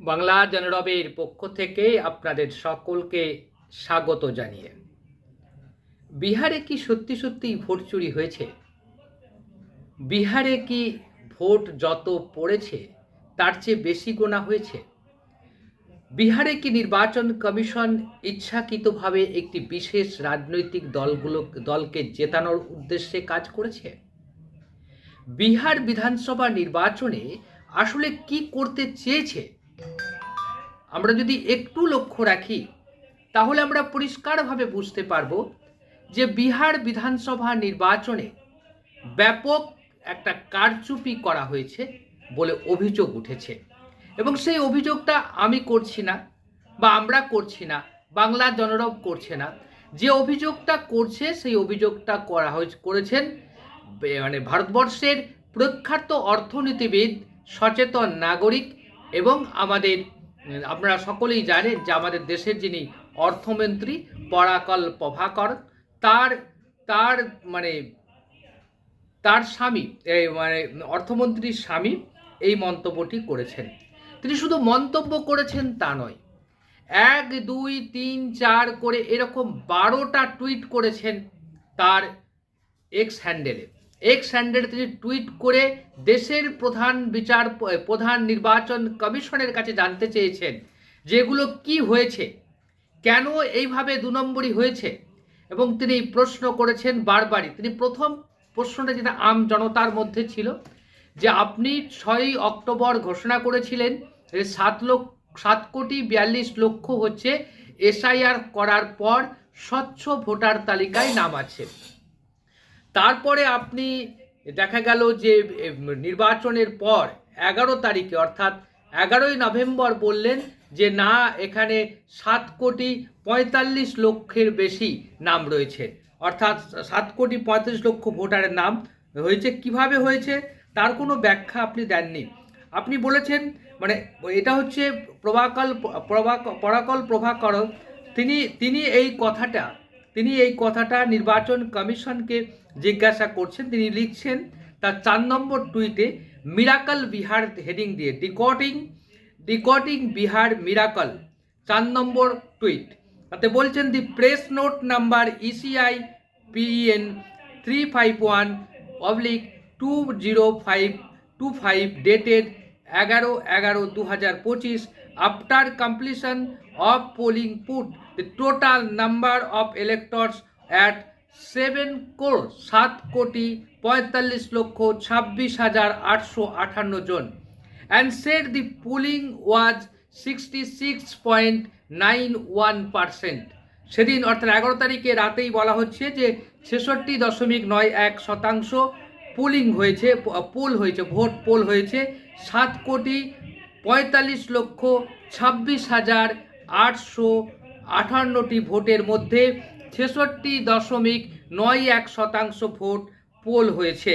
বাংলা জনরবের পক্ষ থেকে আপনাদের সকলকে স্বাগত জানিয়ে। বিহারে কি সত্যি সত্যি ভোট চুরি হয়েছে? বিহারে কি ভোট যত পড়েছে, তার চেয়ে বেশি গোনা হয়েছে? বিহারে কি নির্বাচন কমিশন ইচ্ছাকৃতভাবে একটি বিশেষ রাজনৈতিক দলগুলো দলকে জেতানোর উদ্দেশ্যে কাজ করেছে? বিহার বিধানসভা নির্বাচনে আসলে কি করতে চেয়েছে? আমরা যদি একটু লক্ষ্য রাখি, তাহলে আমরা পরিষ্কারভাবে বুঝতে পারব যে বিহার বিধানসভা নির্বাচনে ব্যাপক একটা কারচুপি করা হয়েছে বলে অভিযোগ উঠেছে। এবং সেই অভিযোগটা আমি করছি না বা আমরা করছি না, বাংলা জনরব করছে না। যে অভিযোগটা করছে, সেই অভিযোগটা করা হয়েছে, করেছেন মানে ভারতবর্ষের প্রখ্যাত অর্থনীতিবিদ সচেতন নাগরিক এবং আমাদের, আপনারা সকলেই জানেন যে আমাদের দেশের যিনি অর্থমন্ত্রী পরাকল প্রভাকর, তার তার মানে তার স্বামী মানে অর্থমন্ত্রীর স্বামী এই মন্তব্যটি করেছেন। তিনি শুধু মন্তব্য করেছেন তা নয়, এক, দুই, তিন, চার করে এরকম বারোটা টুইট করেছেন তার এক্স হ্যান্ডেলে এক্স হ্যান্ডেলে তিনি টুইট করে দেশের প্রধান বিচার, প্রধান নির্বাচন কমিশনের কাছে জানতে চেয়েছেন যেগুলো কি হয়েছে, কেন এইভাবে দু নম্বরই হয়েছে এবং তিনি প্রশ্ন করেছেন বারবারই। তিনি প্রথম প্রশ্নটা যেটা আম জনতার মধ্যে ছিল যে আপনি ছয়ই অক্টোবর ঘোষণা করেছিলেন সাত লক্ষ সাত কোটি বিয়াল্লিশ লক্ষ হচ্ছে এসআইআর করার পর স্বচ্ছ ভোটার তালিকায় নাম আছে। তারপরে আপনি দেখা গেল যে নির্বাচনের পর এগারো তারিখে, অর্থাৎ এগারোই নভেম্বর বললেন যে, না, এখানে সাত কোটি পঁয়তাল্লিশ লক্ষের বেশি নাম রয়েছে। অর্থাৎ সাত কোটি পঁয়তাল্লিশ লক্ষ ভোটারের নাম হয়েছে। কীভাবে হয়েছে? তার কোনো ব্যাখ্যা আপনি দেননি। আপনি বলেছেন মানে এটা হচ্ছে প্রভাকল প্রভাক- পরাকল প্রভাকরণ। তিনি তিনি এই কথাটা, তিনি এই কথাটা নির্বাচন কমিশনকে জিজ্ঞাসা করছেন, তিনি লিখছেন, তার চার নম্বর টুইটে মিরাকল বিহার হেডিং দিয়ে ডিকটিং ডিকটিং বিহার মিরাকল চার নম্বর টুইট তাতে বলছেন the press note number ECI PN three five one oblique two zero five two five dated এগারো এগারো দু হাজার পঁচিশ after completion of polling put the total number of electors at seven crore সাত কোটি পঁয়তাল্লিশ লক্ষ ছাব্বিশ হাজার আটশো আটান্ন জন। And set the polling was sixty six point nine one percent সেদিন, অর্থাৎ এগারো তারিখে রাতেই বলা হচ্ছে যে ছেষট্টি দশমিক নয় এক শতাংশ পুলিং হয়েছে পোল হয়েছে, ভোট পোল হয়েছে। সাত কোটি পঁয়তাল্লিশ লক্ষ ছাব্বিশ হাজার আটশো আটান্নটি ভোটের মধ্যে ছেষট্টি দশমিক নয় এক শতাংশ ভোট পোল হয়েছে।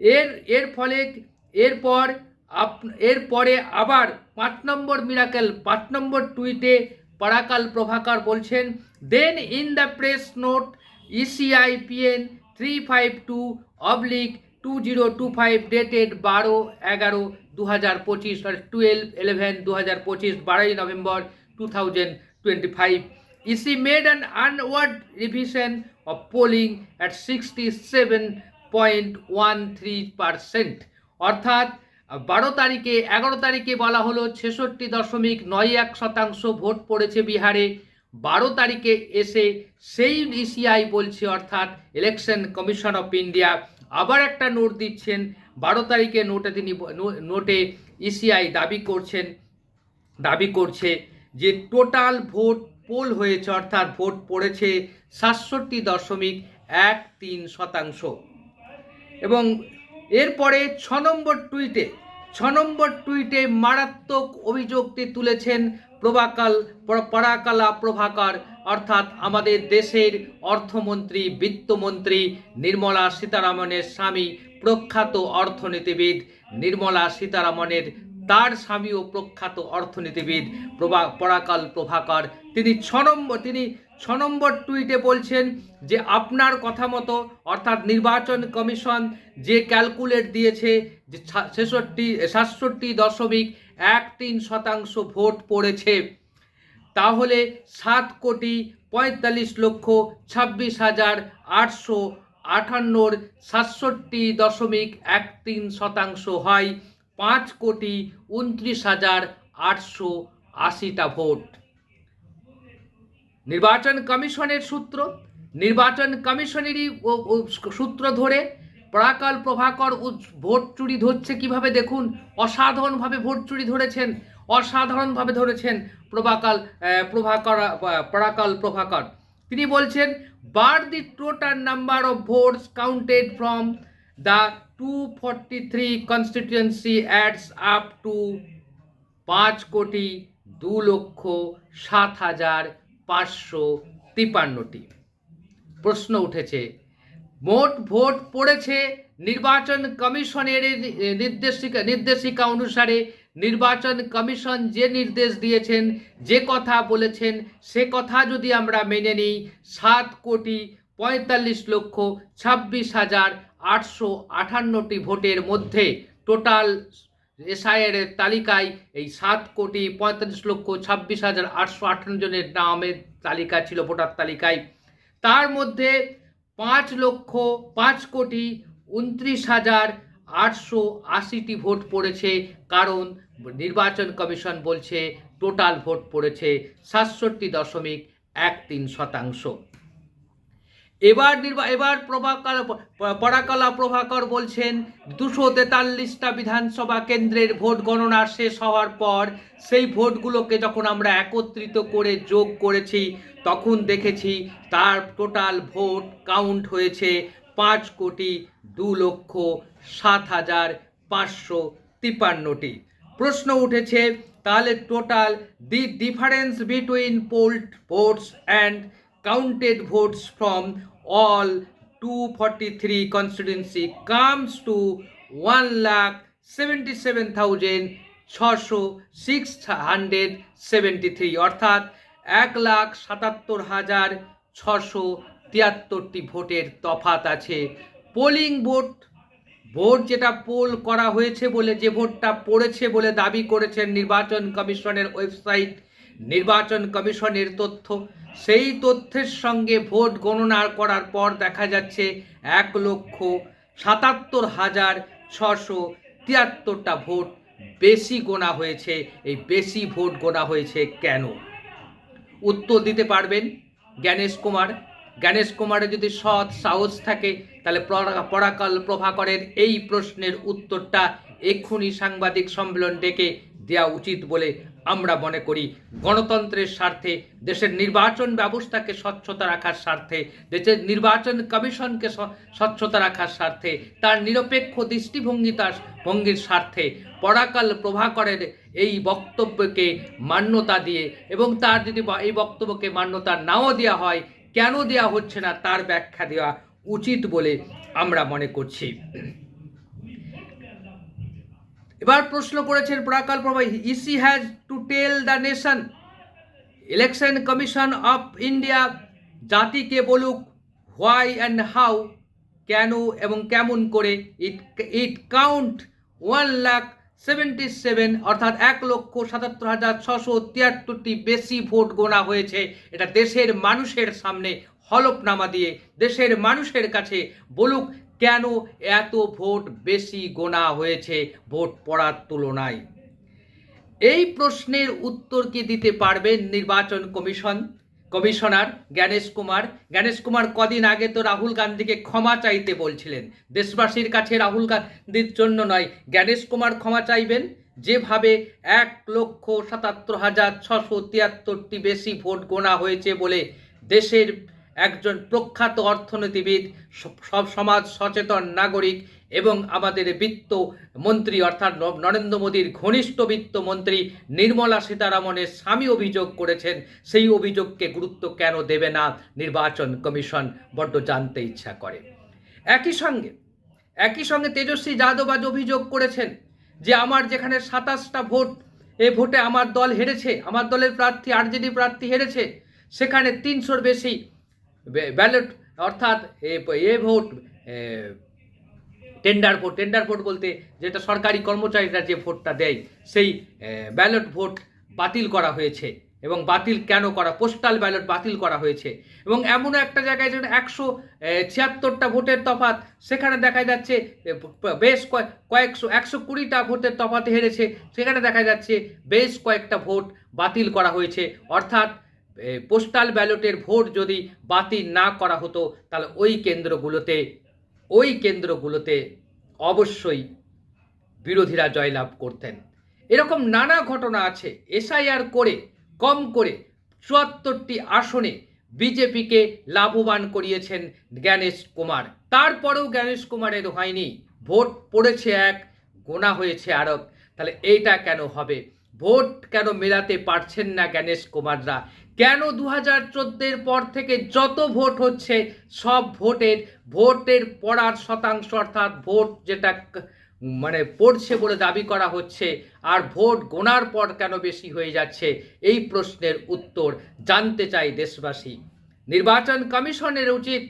এর এর ফলে, এরপর আপ, এরপরে আবার পাঁচ নম্বর মিরাকেল, পাঁচ নম্বর টুইটে পারাকাল প্রভাকর বলছেন, then in the press note ECI PN three five two oblique two zero two five dated বারো এগারো দু হাজার পঁচিশ টুয়েলভ ইলেভেন দু হাজার পঁচিশ, বারোই November two thousand twenty five of polling at sixty seven point one three percent অর্থাৎ বারো তারিখে, এগারো তারিখে বলা হলো ছেষট্টি দশমিক নয় এক শতাংশ ভোট পড়েছে বিহারে। বারো তারিখে এসে সেই ইসিআই বলছে, অর্থাৎ ইলেকশন কমিশন অফ ইন্ডিয়া আবার একটা নোট দিচ্ছেন। বারো তারিখে নোটে তিনি নোটে ইসিআই দাবি করছেন, দাবি করছে যে টোটাল ভোট পোল হয়েছে, অর্থাৎ ভোট পড়েছে সাতষট্টি দশমিক এক তিন শতাংশ। এবং এরপরে ছ নম্বর টুইটে, ছ নম্বর টুইটে মারাত্মক অভিযোগটি তুলেছেন প্রভাকাল, পর- পরাকালা প্রভাকর, অর্থাৎ আমাদের দেশের অর্থমন্ত্রী, বিত্তমন্ত্রী নির্মলা সীতারামনের স্বামী প্রখ্যাত অর্থনীতিবিদ নির্মলা সীতারামনের তার স্বামীও প্রখ্যাত অর্থনীতিবিদ প্রভা, পরাকাল প্রভাকর। তিনি ছ নম্বর তিনি ছ নম্বর টুইটে বলছেন যে, আপনার কথা মতো, অর্থাৎ নির্বাচন কমিশন যে ক্যালকুলেট দিয়েছে যে ছেষট্টি, সাতষট্টি দশমিক এক তিন শতাংশ ভোট পড়েছে, তাহলে সাত কোটি পঁয়তাল্লিশ লক্ষ ছাব্বিশ হাজার আটশো আটান্নর সাতষট্টি দশমিক এক তিন শতাংশ হয়। পাঁচ কোটি উনত্রিশ হাজার আটশো আশিটা ভোট। নির্বাচন কমিশনের সূত্র, নির্বাচন কমিশনেরই সূত্র ধরে পরাকাল প্রভাকর ভোট চুরি ধরছে কীভাবে দেখুন? অসাধারণভাবে ভোট চুরি ধরেছেন, অসাধারণভাবে ধরেছেন প্রভাকাল প্রভাকর পরাকাল প্রভাকর। তিনি বলছেন বার the total number of votes counted from forty three constituency adds up to পাঁচ কোটি দু লক্ষ সাত হাজার পাঁচশো তিপান্নটি। প্রশ্ন উঠেছে, মোট ভোট পড়েছে নির্বাচন কমিশনের নির্দেশিকা নির্দেশিকা অনুসারে নির্বাচন কমিশন যে নির্দেশ দিয়েছেন, যে কথা বলেছেন, সে কথা যদি আমরা মেনে নিই, সাত কোটি পঁয়তাল্লিশ লক্ষ ছাব্বিশ হাজার আটশো আটান্নটি ভোটের মধ্যে টোটাল এসআইয়ের তালিকায় এই সাত কোটি পঁয়তাল্লিশ লক্ষ ছাব্বিশ হাজার আটশো আটান্ন জনের নামের তালিকা ছিল, ভোটার তালিকায়। তার মধ্যে পাঁচ লক্ষ পাঁচ কোটি উনত্রিশ হাজার আটশো আশিটি ভোট পড়েছে, কারণ নির্বাচন কমিশন বলছে টোটাল ভোট পড়েছে সাতষট্টি দশমিক এক তিন শতাংশ। এবার নির্বা, এবার প্রভাকর পরাকলা প্রভাকর বলছেন, দুশো তেতাল্লিশটা বিধানসভা কেন্দ্রের ভোট গণনা শেষ হওয়ার পর সেই ভোটগুলোকে যখন আমরা একত্রিত করে যোগ করেছি, তখন দেখেছি তার টোটাল ভোট কাউন্ট হয়েছে পাঁচ কোটি দু লক্ষ সাত হাজার পাঁচশো তিপ্পান্নটি। প্রশ্ন উঠেছে, তাহলে total the, difference between polled votes and counted votes from all 243 constituency comes to 1 lakh 77,673 অর্থাৎ এক লাখ সাতাত্তর হাজার ছশো তিয়াত্তরটি ভোটের তফাত আছে। পোলিং ভোট ভোট যেটা পোল করা হয়েছে বলে যে ভোটটা পড়েছে বলে দাবি করেছেন নির্বাচন কমিশনের ওয়েবসাইট নির্বাচন কমিশনের তথ্য। সেই তথ্যের সঙ্গে ভোট গণনা করার পর দেখা যাচ্ছে এক লক্ষ সাতাত্তর হাজার ছশো তিয়াত্তরটা ভোট বেশি গোনা হয়েছে। এই বেশি ভোট গোনা হয়েছে কেন? উত্তর দিতে পারবেন জ্ঞানেশ কুমার। জ্ঞানেশ কুমারের যদি সৎ সাহস থাকে, তাহলে পরা- পরাকাল প্রভাকরের এই প্রশ্নের উত্তরটা এক্ষুনি সাংবাদিক সম্মেলন ডেকে দেওয়া উচিত বলে আমরা মনে করি গণতন্ত্রের স্বার্থে, দেশের নির্বাচন ব্যবস্থাকে স্বচ্ছতা রাখার স্বার্থে, দেশের নির্বাচন কমিশনকে স্বচ্ছতা রাখার স্বার্থে, তার নিরপেক্ষ দৃষ্টিভঙ্গি তার ভঙ্গির স্বার্থে, পরাকাল প্রভাকরের এই বক্তব্যকে মান্যতা দিয়ে এবং তার যদি এই বক্তব্যকে মান্যতা নাও দেওয়া হয়, কেন দেওয়া হচ্ছে না তার ব্যাখ্যা দেওয়া উচিত বলে আমরা মনে করছি। এবার প্রশ্ন করেছেন Parakala Prabha EC has to tell the nation election commission of India জাতিকে বলুক হোয়াই অ্যান্ড হাউ কেন এবং কেমন করে it it count one lakh seventy seven অর্থাৎ এক লক্ষ সাতাত্তর হাজার ছশো তিয়াত্তরটি বেশি ভোট গোনা হয়েছে। এটা দেশের মানুষের সামনে হলফনামা দিয়ে, দেশের মানুষের কাছে বলুক কেন এত ভোট বেশি গোনা হয়েছে ভোট পড়ার তুলনায়? এই প্রশ্নের উত্তর কি দিতে পারবেন নির্বাচন কমিশন? কমিশনার জ্ঞানেশ কুমার। জ্ঞানেশ কুমার কদিন আগে তো রাহুল গান্ধীকে ক্ষমা চাইতে বলছিলেন। দেশবাসীর কাছে রাহুল গান্ধীর জন্য নয়, জ্ঞানেশ কুমার ক্ষমা চাইবেন। যেভাবে এক লক্ষ সাতাত্তর হাজার ছশো তিয়াত্তরটি বেশি ভোট গোনা হয়েছে বলে দেশের একজন প্রখ্যাত অর্থনীতিবিদ, সব সমাজ সচেতন নাগরিক এবং আমাদের বিত্ত মন্ত্রী অর্থাৎ নরেন্দ্র মোদীর ঘনিষ্ঠ বিত্ত মন্ত্রী নির্মলা সীতারামনের স্বামী অভিযোগ করেছেন। সেই অভিযোগকে গুরুত্ব কেন দেবে না? নির্বাচন কমিশন বড্ড জানতে ইচ্ছা করে। একই সঙ্গে একই সঙ্গে তেজস্বী যাদব আজ অভিযোগ করেছেন যে আমার যেখানে সাতাশটা ভোট, এ ভোটে আমার দল হেরেছে, আমার দলের প্রার্থী, আরজেডি প্রার্থী হেরেছে, সেখানে তিনশোর বেশি ব্যালট অর্থাৎ এ vote tender vote tender vote বলতে যেটা সরকারি কর্মচারীরা যে ভোটটা দেয়, সেই ব্যালট ভোট বাতিল করা হয়েছে এবং বাতিল কেন করা পোস্টাল ব্যালট বাতিল করা হয়েছে এবং এমন একটা জায়গায় যেখানে একশো ছিয়াত্তরটা ভোটের তফাৎ, সেখানে দেখা যাচ্ছে বেশ কয়েক কয়েকশো, একশো কুড়িটা ভোটের তফাতে হেরেছে, সেখানে দেখা যাচ্ছে বেশ কয়েকটা ভোট বাতিল করা হয়েছে, অর্থাৎ পোস্টাল ব্যালটের ভোট যদি বাতিল না করা হতো, তাহলে ওই কেন্দ্রগুলোতে ওই কেন্দ্রগুলোতে অবশ্যই বিরোধীরা জয়লাভ করতেন। এরকম নানা ঘটনা আছে। এসআইআর করে, কম করে চুয়াত্তরটি আসনে বিজেপিকে লাভবান করিয়েছেন জ্ঞানেশ কুমার। তারপরেও জ্ঞানেশ কুমারের হয়নি। ভোট পড়েছে এক, গোনা হয়েছে আরব তাহলে এইটা কেন হবে? ভোট কেন মেলাতে পারছেন না জ্ঞানেশ কুমাররা? কেন দু হাজার চোদ্দের পর থেকে যত ভোট হচ্ছে, সব ভোটের ভোটের পড়ার শতাংশ অর্থাৎ ভোট যেটা মানে পড়ছে বলে দাবি করা হচ্ছে, আর ভোট গোনার পর কেন বেশি হয়ে যাচ্ছে, এই প্রশ্নের উত্তর জানতে চাই দেশবাসী। নির্বাচন কমিশনের উচিত।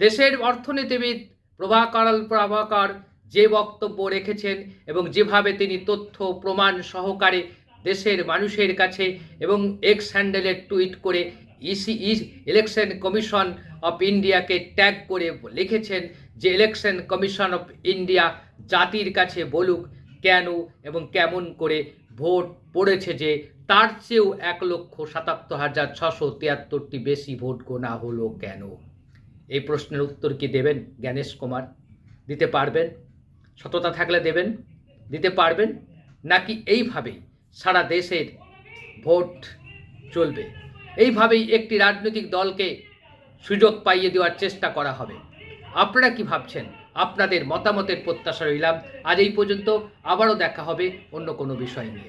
দেশের অর্থনীতিবিদ প্রভাকর প্রভাকর যে বক্তব্য রেখেছেন এবং যেভাবে তিনি তথ্য, প্রমাণ সহকারে দেশের মানুষের কাছে এবং এক্স হ্যান্ডেলে টুইট করে ইসি ইলেকশন কমিশন অফ ইন্ডিয়াকে ট্যাগ করে লিখেছেন যে ইলেকশন কমিশন অফ ইন্ডিয়া জাতির কাছে বলুক কেন এবং কেমন করে ভোট পড়েছে যে তার চেয়েও এক লক্ষ সাতাত্তর হাজার ছশো তিয়াত্তরটি বেশি ভোট গোনা হলো কেন? এই প্রশ্নের উত্তর কি দেবেন জ্ঞানেশ কুমার? দিতে পারবেন? সততা থাকলে দেবেন? দিতে পারবেন? নাকি এইভাবেই সারা দেশের ভোট চলবে। এইভাবেই একটি রাজনৈতিক দলকে সুযোগ পাইয়ে দেওয়ার চেষ্টা করা হবে। আপনারা কি ভাবছেন? আপনাদের মতামতের প্রত্যাশা রইলাম। আজ এই পর্যন্ত আবারও দেখা হবে অন্য কোনো বিষয় নিয়ে।